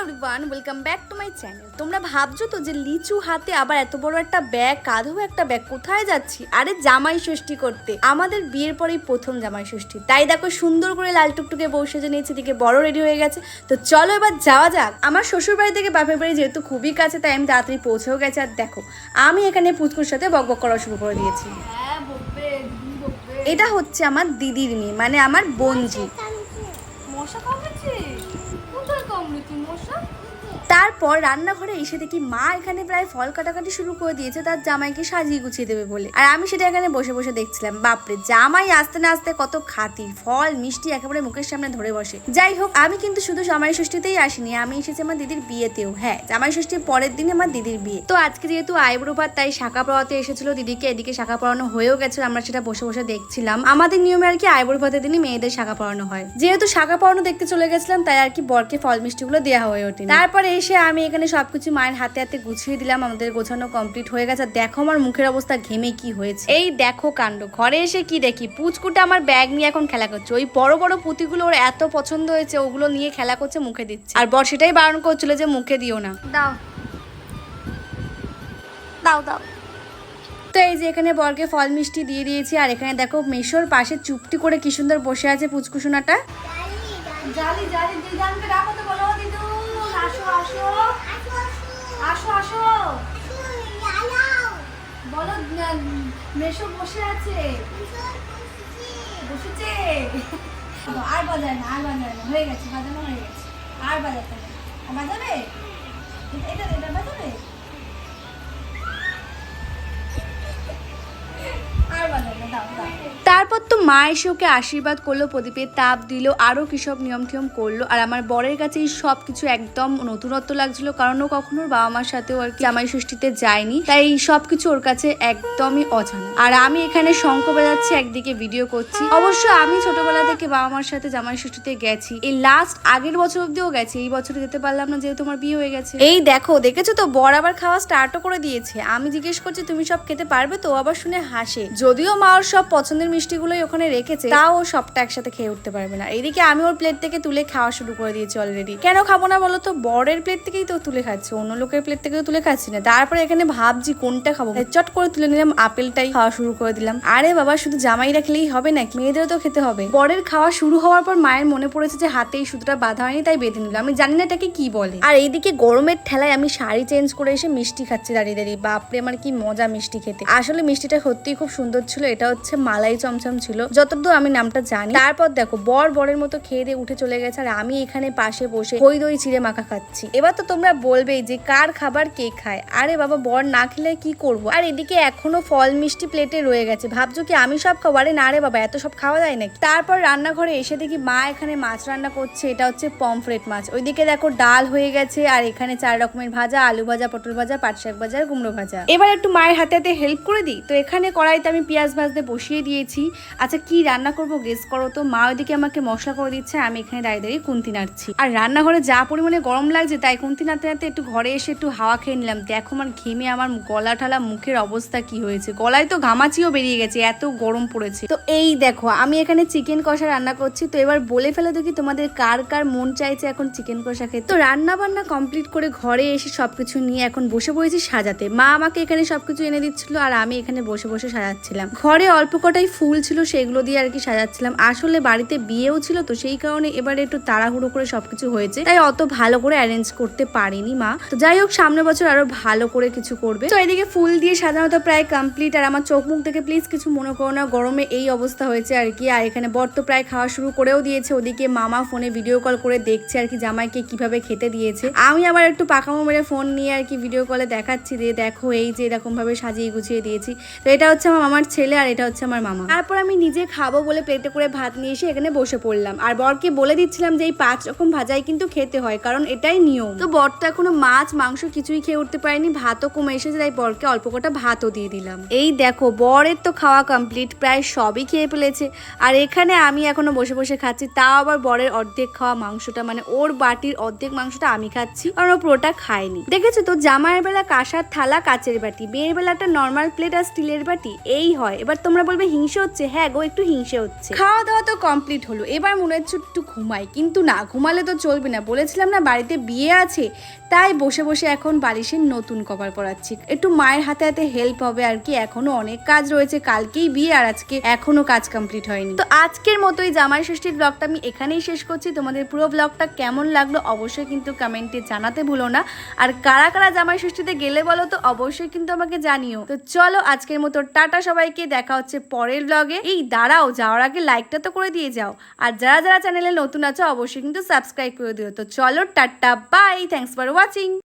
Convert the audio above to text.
Everyone welcome back to my channel তোমরা ভাবছ তো যে লিচু হাতে আবার এত বড় একটা ব্যাগ কাঁধেও একটা ব্যাগ কোথায় যাচ্ছি? আরে জামাই ষষ্ঠী করতে। আমাদের বিয়ের পরেই প্রথম জামাই ষষ্ঠী। তাই দেখো সুন্দর করে লাল টুকটুকে বউ সেজে নিয়েছে দিকে বড় রেডি হয়ে গেছে। তো চলো এবার যাওয়া যাক। আমার শ্বশুর বাড়ি থেকে বাপের বাড়ি যেহেতু খুবই কাছে তাই আমি তাড়াতাড়ি পৌঁছেও গেছে। আর দেখো আমি এখানে পুচকুর সাথে বক বক করা শুরু করে দিয়েছি। হ্যাঁ এটা হচ্ছে আমার দিদির মেয়ে মানে আমার বোনজি। তারপর রান্নাঘরে এসে দেখি মা এখানে প্রায় ফল কাটাকাটি শুরু করে দিয়েছে, তার জামাইকে সাজিয়ে গুছিয়ে দেবে বলে। আর আমি সেটা এখানে বসে বসে দেখছিলাম। বাপরে, জামাই আসতে না আসতে কত খাতির ফল, মিষ্টি একেবারে মুখের সামনে ধরে বসে। যাই হোক, আমি কিন্তু শুধু জামাই ষষ্ঠীতেই আসিনি, আমি এসেছি আমার দিদির বিয়েতেও। হ্যাঁ জামাই ষষ্ঠীর পরের দিন আমার দিদির বিয়ে। তো আজকে যেহেতু আইব্রো তাই শাখা পড়াতে এসেছিল দিদিকে, এদিকে শাখা পড়ানো হয়েও গেছে, আমরা সেটা বসে বসে দেখছিলাম। আমাদের নিয়মে আর কি আইব্রো ভাতের দিনই মেয়েদের শাখা পড়ানো হয়। যেহেতু শাখা পড়ানো দেখতে চলে গেছিলাম, তাই আর কি বরকে ফল মিষ্টিগুলো দেওয়া হয়ে ওঠে তারপরে এসে আমি এখানে সব কিছু মায়ের হাতে হাতে গুছিয়ে দিলাম আমাদের গোছানো কমপ্লিট হয়ে গেছে। দেখো আমার মুখের অবস্থা ঘেমে কি হয়েছে। এই দেখো কাণ্ড ঘরে এসে কি দেখি? পুচকুটা আমার ব্যাগ নিয়ে এখন খেলা করছে। ওই বড় বড় পুঁতিগুলো ওর এত পছন্দ হয়েছে ওগুলো নিয়ে খেলা করছে মুখে দিচ্ছে। আর বর সেটাই বারণ করছিল যে মুখে দিও না। দাও। দাও দাও। তো এই যে এখানে বরকে ফল মিষ্টি দিয়ে দিয়েছি আর এখানে দেখো মেশোর পাশে চুপটি করে কি সুন্দর বসে আছে পুচকুসোনাটা জালি জালি বলো দিদু আসো। আসো আসো। বলো মেশো বসে আছে। বসেছে। আর বাজায় না, আর বাজায় না। হয়ে গেছে, বাজানো হয়ে গেছে। আর বাজাতে বাজাবে? এটা এটা বাজাবে? তারপর তো মা এসে ওকে আশীর্বাদ করল, প্রদীপের তাপ দিল আরও কি সব নিয়ম টিয়ম করল, আর আমার বরের কাছে এই সব কিছু একদম নতুনত্ব লাগছিল, কারণ ও কখনো বাবা মার সাথেও আর কি জামাই ষষ্ঠীতে যায়নি, তাই এই সব কিছু ওর কাছে একদমই অজানা। আর আমি এখানে শঙ্খ বাজাচ্ছি, একদিকে ভিডিও করছি। অবশ্য আমি ছোটবেলা থেকে বাবা মার সাথে জামাই ষষ্ঠীতে গেছি। এই লাস্ট আগের বছর অব্দিও গেছি, এই বছরে যেতে পারলাম না, যেহেতু আমার বিয়ে হয়ে গেছে। এই দেখো, দেখেছ তো, বর আবার খাওয়া স্টার্টও করে দিয়েছে। আমি জিজ্ঞেস করছি, তুমি সব খেতে পারবে? তো আবার শুনে হাসে। যদিও মা ওর সব পছন্দের মিষ্টিগুলোই ওখানে রেখেছে, তাও ও সবটা একসাথে খেয়ে উঠতে পারবে না। এদিকে আমি ওর প্লেট থেকে তুলে খাওয়া শুরু করে দিয়েছি অলরেডি কেন খাব না বলো তো? বরের প্লেট থেকেই তো তুলে খাচ্ছি, অন্য লোকের প্লেট থেকে তো তুলে খাচ্ছি না। তারপরে এখানে ভাবছি কোনটা খাব। চট করে তুলে নিলাম, আপেলটাই খাওয়া শুরু করে দিলাম। আরে বাবা, শুধু জামাই রাখলেই হবে নাকি? মেয়েদেরও তো খেতে হবে। বরের খাওয়া শুরু হওয়ার পর মায়ের মনে পড়েছে যে হাতে এই সুতোটা বাঁধা হয়নি, তাই বেঁধে নিলাম। আমি জানি না এটাকে কি বলে। আর এইদিকে গরমের ঠেলায় আমি শাড়ি চেঞ্জ করে এসে মিষ্টি খাচ্ছি, দাঁড়িয়ে দাঁড়িয়ে। বাপরে, আমার কি মজা মিষ্টি খেতে। আসলে মিষ্টিটা সত্যিই খুব সুন্দর ছিল, এটা হচ্ছে মালাই চমচম ছিল। যতদূর আমি নামটা জানি, তারপর দেখো, বর বরের মতো খেয়ে দিয়ে উঠে চলে গেছে, আর আমি এখানে পাশে বসে দই দই চিড়ে মাখা খাচ্ছি। এবার তো তোমরা বলবেই যে কার খাবার কে খায়। আরে বাবা, বর না খেলে কি করব? আর এদিকে এখনও ফল মিষ্টি প্লেটে রয়ে গেছে। ভাবছ কি আমি সব খাব? আরে না রে বাবা, এত সব খাওয়া যায় নাকি? তারপর রান্নাঘরে এসে দেখি মা এখানে মাছ রান্না করছে, এটা হচ্ছে পমফ্রেট মাছ। ওইদিকে দেখো, ডাল হয়ে গেছে, আর এখানে চার রকমের ভাজা, আলু ভাজা, পটল ভাজা পাট শাক ভাজা কুমড়ো ভাজা। এবার একটু মায়ের হাতে হাতে হেল্প করে দিই? তো এখানে কড়াইতে আমি পেঁয়াজ ভাজতে বসিয়ে দিয়েছি। আচ্ছা কি রান্না করব গেস করো তো? মা ওইদিকে আমাকে মশলা করে দিচ্ছে, আমি এখানে দাঁড়িয়ে দাঁড়িয়ে কুন্তি নাড়ছি। আর রান্নাঘরে যা পরিমাণে গরম লাগছে তাই কুন্তি নাড়তে নাড়তে একটু ঘরে এসে একটু হাওয়া খেয়ে নিলাম। দেখো আমার ঘেমে আমার গলা ঠালা মুখের অবস্থা কি হয়েছে? গলায় তো ঘামাচিও বেরিয়ে গেছে, এত গরম পড়েছে। তো এই দেখো, আমি এখানে চিকেন কষা রান্না করছি। তো এবার বলে ফেলে দেখি তোমাদের কার কার মন চাইছে এখন চিকেন কষা খেতে। তো রান্না বান্না কমপ্লিট করে ঘরে এসে সবকিছু নিয়ে এখন বসে পড়েছি সাজাতে। মা আমাকে এখানে সবকিছু এনে দিচ্ছিল আর আমি এখানে বসে বসে সাজাচ্ছিলাম। ঘরে অল্প কটাই ফুল ছিল সেগুলো দিয়ে আর কি সাজাচ্ছিলাম। আসলে বাড়িতে বিয়েও ছিল তো সেই কারণে এবারে একটু তাড়াহুড়ো করে সবকিছু হয়েছে। তাই অত ভালো করে অ্যারেঞ্জ করতে পারিনি মা। তো যাই হোক, সামনের বছর আরও ভালো করে কিছু করবে। তো এদিকে ফুল দিয়ে সাধারণত প্রায় কমপ্লিট আর আমার চোখ মুখ দেখে প্লিজ কিছু মনে করো না, গরমে এই অবস্থা হয়েছে আর কি আর এখানে বর তো প্রায় খাওয়া শুরু করেও দিয়েছে। ওদিকে মামা ফোনে ভিডিও কল করে দেখছে আর কি জামাইকে কীভাবে খেতে দিয়েছে। আমি আবার একটু পাকামো মেরে ফোন নিয়ে আর কি ভিডিও কলে দেখাচ্ছি দিয়ে দেখো এই যে এরকম ভাবে সাজিয়ে গুছিয়ে দিয়েছি। তো এটা হচ্ছে আমার মামার ছেলে আর এটা হচ্ছে আমার মামা। তারপর আমি নিজে খাব বলে প্লেটে করে ভাত নিয়ে এসে এখানে বসে পড়লাম। আর বরকে বলে দিচ্ছিলাম যে এই পাঁচ রকম ভাজাই কিন্তু খেতে হয়, কারণ এটাই নিয়ম। তো বর তো এখনও মাছ, মাংস কিছুই খেয়ে উঠতে পারেনি, ভাতও কমে এসেছে, তাই বরকে অল্প কটা ভাতও দিয়ে দিলাম। এই দেখো, বরের তো খাওয়া কমপ্লিট প্রায় সবই খেয়ে ফেলেছে। আর এখানে আমি এখনও বসে বসে খাচ্ছি, তাও আবার বরের অর্ধেক খাওয়া মাংসটা মানে ওর বাটির অর্ধেক মাংসটা আমি খাচ্ছি, কারণ ও পুরোটা খায়নি। দেখেছ তো, জামাইয়ের বেলা কাঁসার থালা, কাচের বাটি। বিয়ের বেলাটা নর্মাল প্লেট আর স্টিলের বাটি, এই হয়? এবার তোমরা বলবে হিংসে হচ্ছে। হ্যাঁ গো, একটু হিংসে হচ্ছে। খাওয়া দাওয়া তো কমপ্লিট হলো। এবার মনে হচ্ছে একটু ঘুমাই। কিন্তু না, ঘুমালে তো চলবে না। বলেছিলাম না বাড়িতে বিয়ে আছে, তাই বসে বসে এখন বালিশের নতুন কভার পরাচ্ছি। একটু মায়ের হাতে হাতে হেল্প হবে আর কি। এখনও অনেক কাজ রয়েছে। কালকেই বিয়ে আর আজকে এখনও কাজ কমপ্লিট হয়নি। তো আজকের মতোই জামাই ষষ্ঠীর ব্লগটা আমি এখানেই শেষ করছি। তোমাদের পুরো ব্লগটা কেমন লাগল অবশ্যই কিন্তু কমেন্টে জানাতে ভুলো না। আর কারা কারা জামাই ষষ্ঠীতে গেলে বলো তো, অবশ্যই কিন্তু আমাকে জানিও। তো চলো আজকের মতো। টাটা সবাইকে দেখা হচ্ছে পরের ব্লগে এই, দাঁড়াও, যাওয়ার আগে লাইকটা তো করে দিয়ে যাও। আর যারা যারা চ্যানেলে নতুন আছো, অবশ্যই কিন্তু সাবস্ক্রাইব করে দিও। তো চলো, tata bye thanks for watching